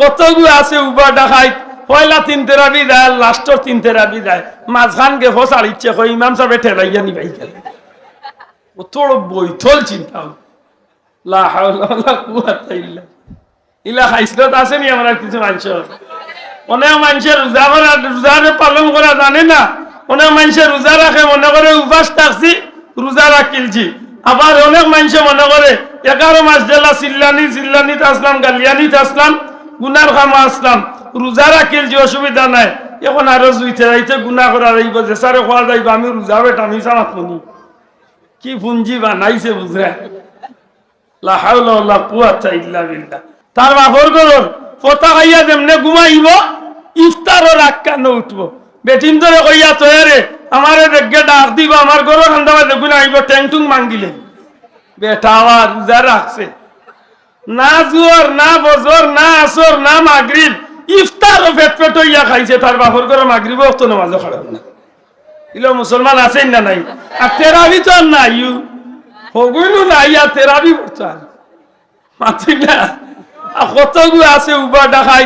কতগু আছে উবা ডাকাই পয়লা তিন তেরাবি যায় লাস্টর তিন তেরাবি যায় মাঝখান গে ফসার ইচ্ছে কই ইমাম সাহেব ঠেলাইয়া নিবাই গেল। ও তোর চিন্তা অনেক করা পালন করা জানে না? মনে করে উপাস থাকছি আবার অনেক মানুষ মনে করে এগারো মাস জেলা চিল্লানি চিল্লানিত আসলাম গালিয়ানিত আসলাম গুনার খামা, আসলাম। রোজা রাখিলছি অসুবিধা নাই। এখন আরও জুইতে যাইতে গুনা করা যাইব যে সারে খোয়া যাইব আমি রোজা বেটা আমি সারাত মনি কি পুঞ্জি বানাইছে বুঝরা লা হাওলা ওয়ালা কুওয়াতা ইল্লা বিল্লাহ। তার বাপর গরর পতা খাইয়া যেমনে ঘুমাইব ইফতারও রাখ কেন উঠব। বেটিন ধরে কইয়া আমারে দেখে ডাক দিব আমার খান্দাবা দেখুন আইব ট্যাং টুং মাঙ্গিলে বেটা আবার রোজা রাখছে না জুয়ার না বজর আসর না মাগরিব, ইফতারও পেট পেট হইয়া খাইছে, তার বাপর করে মাগরিব অত নামাজও খারাপ না। ইলো মুসলমান আছেন না নাই? আর তেরাবি তো আর নাই, ইউ। হগুইলো নাই, আর তেরাবি করতে মাতি না আর কতগুলো আছে উবা ডাকাই